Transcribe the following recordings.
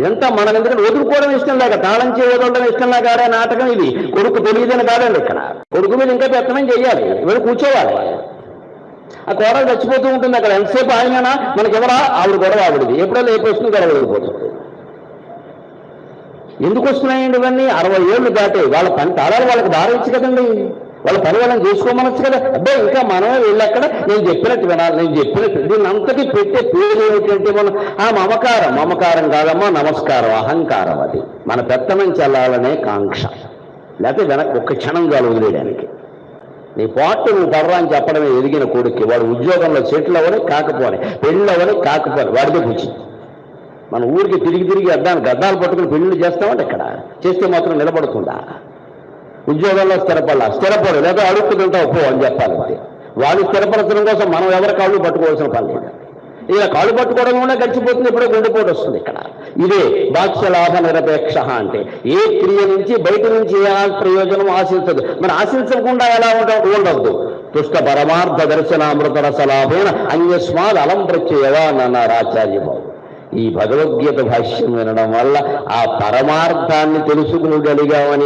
ఇదంతా మనం ఎందుకంటే వదులుకోవడం ఇష్టం లేక తాళం చేయి వదలడం ఇష్టం లేక ఆడే నాటకం ఇది. కొడుకు తెలియదని కాదండి ఇక్కడ. కొడుకు మీద ఇంకా పెత్తనం చెయ్యాలి. వీళ్ళు కూర్చోవాలి. ఆ కోడలు చచ్చిపోతూ ఉంటుంది అక్కడ. ఎంతసేపు ఆయననా మనకి ఎవరా? ఆవిడ గొడవ ఆవిడది. ఎప్పుడో ఏ ప్రశ్న గొడవ వెళ్ళిపోతుంది ఎందుకు వస్తున్నాయండి ఇవన్నీ? అరవై ఏళ్ళు దాటే. వాళ్ళ పని తాళాలు వాళ్ళకి దారి ఇచ్చు కదండి. వాళ్ళ పని వాళ్ళని చేసుకోమనొచ్చు కదా. అబ్బాయి ఇంకా మనమే వెళ్ళక్కడ నేను చెప్పినట్టు వినాలి నేను చెప్పినట్టు. దీన్ని అంతటి పెట్టే పేరు ఏమిటంటే మనం ఆ మమకారం మమకారం కాదమ్మా నమస్కారం అహంకారం అది. మన పెత్తనం చెల్లాలనే కాంక్ష. లేకపోతే వెనక్కి ఒక్క క్షణం చాలు వదిలేయడానికి. నీ పాటు నువ్వు పడరా అని చెప్పడమే ఎదిగిన కొడుక్కి. వాడు ఉద్యోగంలో సెటిల్ అవ్వని కాకపోని పెళ్ళి అవ్వని కాకపోని వాడితో కూర్చుంది. మన ఊరికి తిరిగి తిరిగి అద్దాను గద్దాలు పట్టుకుని పెళ్ళి చేస్తామంటే ఇక్కడ చేస్తే మాత్రం నిలబడుతుందా? ఉద్యోగంలో స్థిరపడాల? స్థిరపడు లేదా అడుగుతుంటావు ఒప్పు అని చెప్పాలి వాళ్ళు స్థిరపరచడం కోసం మనం ఎవరి కాళ్ళు పట్టుకోవాల్సిన పని లేదు. ఇక కాళ్ళు పట్టుకోవడం కూడా గడిచిపోతుంది ఇప్పుడే గుండెపోటు వస్తుంది ఇక్కడ. ఇదే బాక్ష్య లాభ నిరపేక్ష అంటే ఏ క్రియ నుంచి బయట నుంచి ఏ ప్రయోజనం ఆశించదు? మరి ఆశించకుండా ఎలా ఉంటాం ఉండవద్దు. తుష్ట పరమార్థ దర్శనామృత రసలాభేన అన్యస్మాద్ అలం ప్రత్యయవా అన్నారు ఆచార్య బాబు ఈ భగవద్గీత భాష్యం వినడం వల్ల ఆ పరమార్థాన్ని తెలుసుకోగలిగాం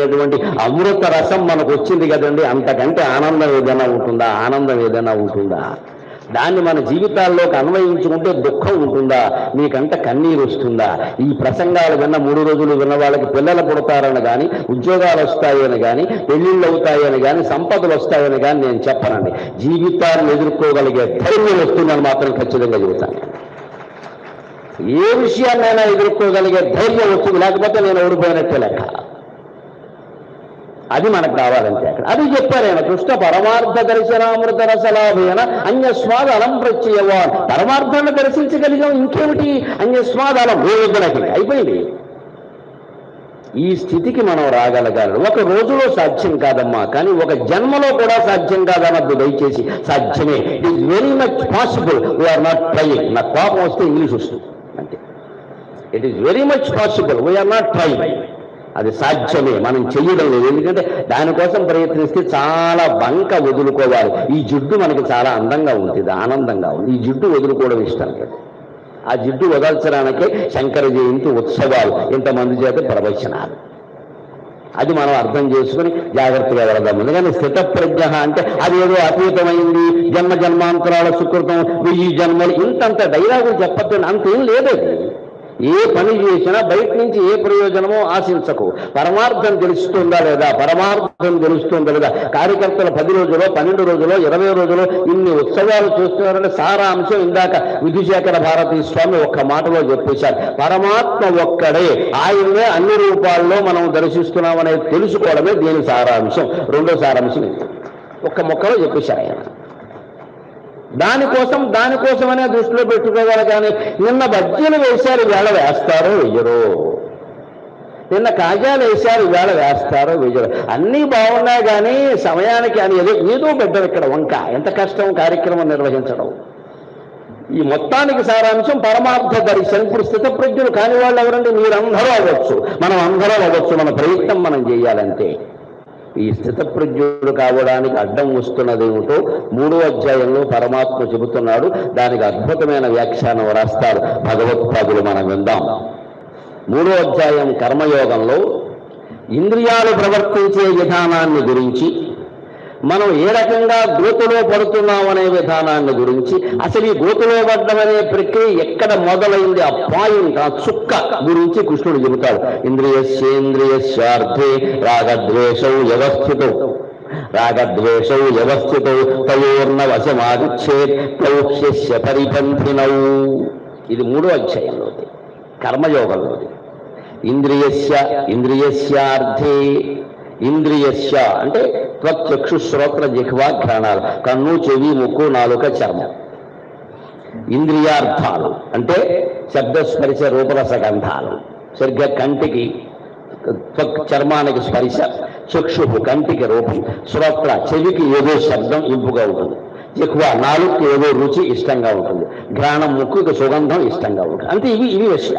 అమృత రసం మనకు వచ్చింది కదండి. అంతకంటే ఆనందం ఏదైనా ఉంటుందా? ఆనందం ఏదైనా ఉంటుందా? దాన్ని మన జీవితాల్లోకి అన్వయించుకుంటే దుఃఖం ఉంటుందా? మీకంట కన్నీరు వస్తుందా? ఈ ప్రసంగాలు విన్న మూడు రోజులు విన్న వాళ్ళకి పిల్లలు పుడతారని కానీ ఉద్యోగాలు వస్తాయని కానీ పెళ్ళిళ్ళు అవుతాయని కానీ సంపదలు వస్తాయని కానీ నేను చెప్పనండి. జీవితాన్ని ఎదుర్కోగలిగే ధైర్యం వస్తుందని మాత్రం ఖచ్చితంగా చెబుతాను. ఏ విషయాన్నైనా ఎదుర్కోగలిగే ధైర్యం వచ్చింది. లేకపోతే నేను ఓడిపోయినట్టే లెక్క. అది మనకు కావాలంటే అక్కడ. అది చెప్పారు ఆయన కృష్ణ పరమార్థ దర్శనామృత రసలాభేన అన్యస్వాద అలం ప్రత్యయవాన్. పరమార్థాన్ని దర్శించగలిగాం ఇంకేమిటి? అన్యస్వాద అలం వేదనకి అయిపోయింది. ఈ స్థితికి మనం రాగలగాలి. ఒక రోజులో సాధ్యం కాదమ్మా. కానీ ఒక జన్మలో కూడా సాధ్యం కాదనద్దు దయచేసి సాధ్యమే. It is very much possible we are not trying నాకు కోపం వస్తే ఇంగ్లీష్ వస్తుంది. It is very much possible we are not try అది సాధ్యమే. మనం చెయ్యడం లేదు. ఎందుకంటే దానికోసం ప్రయత్నిస్తే చాలా బంక వదులుకోవాలి. ఈ జిడ్డు మనకి చాలా అందంగా ఉంటుంది ఆనందంగా ఉంది. ఈ జిడ్డు వదులుకోవడం ఇష్టం లేదు. ఆ జిడ్డు వదల్చడానికే శంకర జయంతి ఉత్సవాలు ఇంతమంది చేత ప్రవచనాలు. అది మనం అర్థం చేసుకుని జాగ్రత్తగా వెళదాం. స్థిత స్థితప్రజ్ఞ అంటే అది ఏదో అతీతమైంది. జన్మ జన్మాంతరాల సుకృతం. వెయ్యి జన్మలు. ఇంతంత డైలాగులు చెప్పద్దు అంతేం లేదు. అది ఏ పని చేసినా బయట నుంచి ఏ ప్రయోజనమో ఆశించకు. పరమార్థం తెలుస్తుందా లేదా? పరమార్థం తెలుస్తుందా లేదా? కార్యకర్తలు పది రోజులు పన్నెండు రోజులు ఇరవై రోజులు ఇన్ని ఉత్సవాలు చూస్తున్నారంటే సారాంశం ఇందాక విధుశేఖర భారతీ స్వామి ఒక్క మాటలో చెప్పేశారు. పరమాత్మ ఒక్కడే. ఆయన్నే అన్ని రూపాల్లో మనం దర్శిస్తున్నామనేది తెలుసుకోవడమే దీని సారాంశం. రెండో సారాంశం ఒక్క మొక్కలో చెప్పేశారు ఆయన. దానికోసం దానికోసమనే దృష్టిలో పెట్టుకోవాలి కానీ నిన్న బజ్జీలు వేశారు వేళ వేస్తారో వెయ్యరు. నిన్న కాజాలు వేశారు వేళ వేస్తారో వెయ్యరు. అన్నీ బాగున్నాయి కానీ సమయానికి అని ఏదో ఏదో పెట్టరు ఇక్కడ వంక. ఎంత కష్టం కార్యక్రమం నిర్వహించడం. ఈ మొత్తానికి సారాంశం పరమార్థ దర్శనం. ఇప్పుడు స్థితప్రజ్ఞులు కాని వాళ్ళు ఎవరండి? మీరందరూ అవ్వచ్చు. మనం అందరూ అవ్వచ్చు. మన ప్రయత్నం మనం చేయాలంటే. ఈ స్థితప్రజ్ఞుడు కావడానికి అడ్డం వస్తున్నదేమిటో మూడో అధ్యాయంలో పరమాత్మ చెబుతున్నాడు. దానికి అద్భుతమైన వ్యాఖ్యానం రాస్తారు. భగవత్పాదులు మనం విందాం. మూడో అధ్యాయం కర్మయోగంలో ఇంద్రియాలు ప్రవర్తించే విధానాన్ని గురించి మనం ఏ రకంగా గోతులో పడుతున్నాం అనే విధానాన్ని గురించి అసలు ఈ గోతులో పడడం అనే ప్రక్రియ ఎక్కడ మొదలైంది? ఆ పాయింట్ ఆ చుక్క గురించి కృష్ణుడు చెబుతాడు. ఇంద్రియస్యేంద్రియస్వార్థే రాగద్వేషం వ్యవస్థితౌ రాగద్వేషౌ వ్యవస్థితౌ తయోర్ణ వశమాదిచ్చేత్ తౌష్యస్య పరిపంథినౌ. ఇది మూడో అధ్యాయంలోది కర్మయోగంలోది. ఇంద్రియస్య ఇంద్రియస్యార్థే ఇంద్రియస్య అంటే త్వచక్షు శ్రోత్ర జిహ్వా ఘ్రాణాలు కన్ను చెవి ముక్కు నాలుక చర్మం. ఇంద్రియార్థాలు. అంటే శబ్దస్పర్శ రూపరస గంధాలు. సరిగ్గా కంటికి త్వక్ చర్మానికి స్పరిశ చక్షు కంటికి రూపం. శ్రోత్ర చెవికి ఏదో శబ్దం ఇంపుగా ఉంటుంది. ఎక్కువ నాలుగుకి ఏదో రుచి ఇష్టంగా ఉంటుంది. ఘ్రాణం ముక్కుకి సుగంధం ఇష్టంగా ఉంటుంది. అంటే ఇవి ఇవి విషయ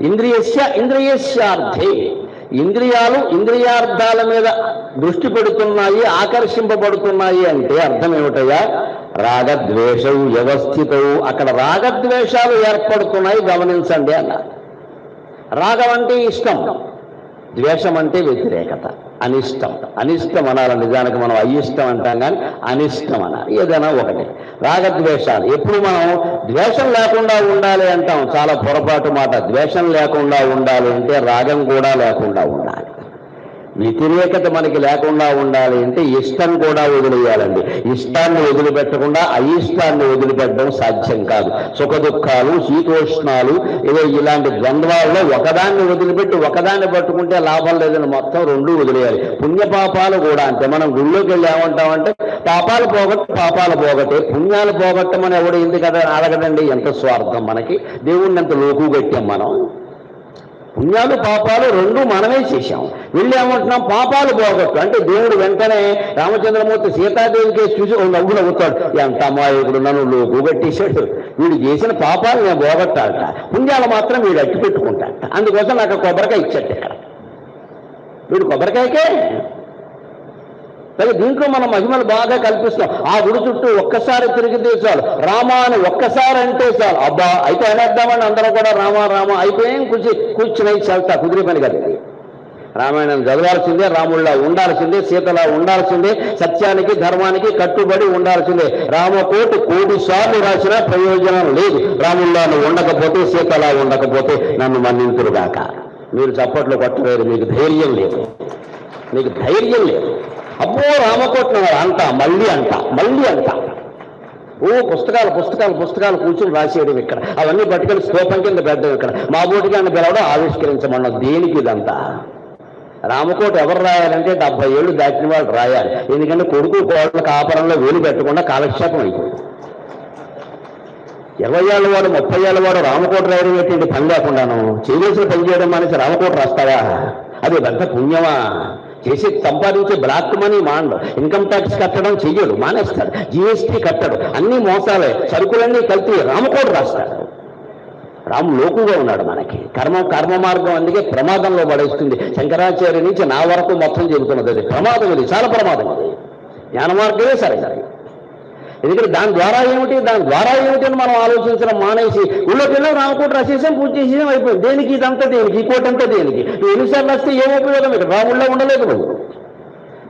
ఇంద్రియస్య ఇంద్రియస్యార్థే. ఇంద్రియాలు ఇంద్రియార్థాల మీద దృష్టి పెడుతున్నాయి ఆకర్షింపబడుతున్నాయి అంటే అర్థం ఏమిటయ్యా? రాగద్వేషం వ్యవస్థితవు అక్కడ రాగద్వేషాలు ఏర్పడుతున్నాయి గమనించండి అన్నారు రాగం అంటే ఇష్టం ద్వేషం అంటే వ్యతిరేకత. అనిష్టం. అనిష్టం అనాలి నిజానికి మనం అయిష్టం అంటాం కానీ అనిష్టం అనాలి. ఏదైనా ఒకటి. రాగద్వేషాలు. ఎప్పుడు మనం ద్వేషం లేకుండా ఉండాలి అంటాం. చాలా పొరపాటు మాట. ద్వేషం లేకుండా ఉండాలి అంటే రాగం కూడా లేకుండా ఉండాలి. వ్యతిరేకత మనకి లేకుండా ఉండాలి అంటే ఇష్టం కూడా వదిలేయాలండి. ఇష్టాన్ని వదిలిపెట్టకుండా అయిష్టాన్ని వదిలిపెట్టడం సాధ్యం కాదు. సుఖ దుఃఖాలు శీతోష్ణాలు ఏదో ఇలాంటి ద్వంద్వాల్లో ఒకదాన్ని వదిలిపెట్టి ఒకదాన్ని పట్టుకుంటే లాభం లేదని మొత్తం రెండు వదిలేయాలి. పుణ్యపాపాలు కూడా అంతే. మనం గుళ్ళోకి వెళ్ళి ఏమంటామంటే పాపాలు పోగొట్టు పాపాలు పోగొట్టే పుణ్యాలు పోగొట్టమని ఎవడు ఎందుకు కదా అడగదండి ఎంత స్వార్థం మనకి. దేవుణ్ణి ఎంత లోకు కట్టాం మనం. పుణ్యాలు పాపాలు రెండు మనమే చేశాం. వెళ్ళామంటున్నాం పాపాలు పోగొట్టు. అంటే దేవుడు వెంటనే రామచంద్రమూర్తి సీతాదేవికి చూసి ఓ నవ్వు నవ్వుతాడు. ఎంత అమాయకుడు నన్ను లోపు కట్టేశాడు. వీడు చేసిన పాపాలు నేను పోగొట్టాలట. పుణ్యాలు మాత్రం వీడు అట్టి పెట్టుకుంటాడట అందుకోసం నాకు కొబ్బరికాయ ఇచ్చట ఇక్కడ. వీడు కొబ్బరికాయకే కానీ దీంట్లో మనం మహిమలు బాగా కల్పిస్తాం ఆ గుడి చుట్టూ ఒక్కసారి తిరిగితే చాలు. రామా అని ఒక్కసారి అంటే చాలు. అబ్బా అయితే అనేద్దామని అందరూ కూడా. రామా రామా అయిపోయి. కూర్చి కూర్చుని చల్తా. కుదిరి పని కదా రామాయణం చదవాల్సిందే రాముళ్ళ ఉండాల్సిందే సీతలా ఉండాల్సిందే సత్యానికి ధర్మానికి కట్టుబడి ఉండాల్సిందే. రామకోటి కోటి సార్లు రాసినా ప్రయోజనం లేదు. రాముళ్ళ నువ్వు ఉండకపోతే సీతలా ఉండకపోతే నన్ను మన్నింతురుగాక. మీరు చప్పట్లు కొట్టలేరు. మీకు ధైర్యం లేదు. మీకు ధైర్యం లేదు. అబ్బో రామకోట్ల అంట మళ్ళీ అంట మళ్ళీ అంట. ఓ పుస్తకాలు పుస్తకాలు పుస్తకాలు కూర్చొని రాసేయడం ఇక్కడ. అవన్నీ పట్టుకొని స్తూపం కింద పెద్దవి ఇక్కడ. మా బోటిగాన్ని పిలవడం ఆవిష్కరించమన్న దేనికి ఇదంతా? రామకోట ఎవరు రాయాలంటే డెబ్బై ఏళ్ళు దాటిన వాళ్ళు రాయాలి. ఎందుకంటే కొడుకు కోడల కాపరంలో వేలు పెట్టకుండా కాలక్షేపం అయిపోయింది. ఇరవై ఏళ్ళ వాడు ముప్పై ఏళ్ళ వాడు రామకోట రాయడం ఏంటి పని లేకుండాను? చేయవలసిన పని చేయడం మానేసి రామకోట రాస్తావా అది పెద్ద పుణ్యమా? చేసి సంపాదించే బ్లాక్ మనీ మానడు ఇన్కమ్ ట్యాక్స్ కట్టడం చెయ్యడు మానేస్తాడు. జిఎస్టీ కట్టడు. అన్ని మోసాలే. సరుకులన్నీ కలిపి రామకోడు రాస్తాడు. రాము లోకుగా ఉన్నాడు మనకి. కర్మ కర్మ మార్గం అందుకే ప్రమాదంలో పడేస్తుంది. శంకరాచార్య నుంచి నా వరకు మొత్తం చెబుతున్నది అది. ప్రమాదం ఇది చాలా ప్రమాదం అది. జ్ఞాన మార్గమే సరే సరే. ఎందుకంటే దాని ద్వారా ఏమిటి? దాని ద్వారా ఏమిటి అని మనం ఆలోచించడం మానేసి ఊళ్ళో పిల్లలు రామకోట రాసేసాం పూజ చేసేసాం అయిపోయింది. దేనికి? ఇదంతా దేనికి? ఈ కోట అంతా దేనికి? నువ్వు ఎన్నిసార్లు వస్తే ఏం ఉపయోగం? ఇక్కడ రాముళ్ళ ఉండలేదు నువ్వు.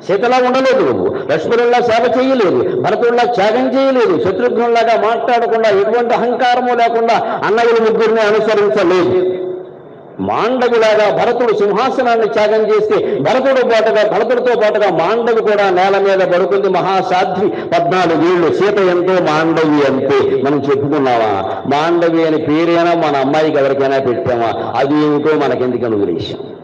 సీతలా ఉండలేదు నువ్వు. లక్ష్మణుల్లా సేవ చేయలేదు. భరతుల్లా త్యాగం చేయలేదు. శత్రుఘ్నుల్లాగా మాట్లాడకుండా ఎటువంటి అహంకారము లేకుండా అన్నయ్యల ముగ్గురిని అనుసరించలేదు. మాండవిలాగా భరతుడు సింహాసనాన్ని త్యాగం చేస్తే భరతుడు పాటుగా భరతుడితో పాటుగా మాండవి కూడా నేల మీద పడుకుంది మహాసాధ్వి. పద్నాలుగేళ్ళు సీత ఎంతో మాండవి అంతే మనం చెప్పుకున్నావా? మాండవి అని పేరైనా? మన అమ్మాయికి ఎవరికైనా పెట్టామా అది ఏమిటో మనకెందుకని వదిలేసాం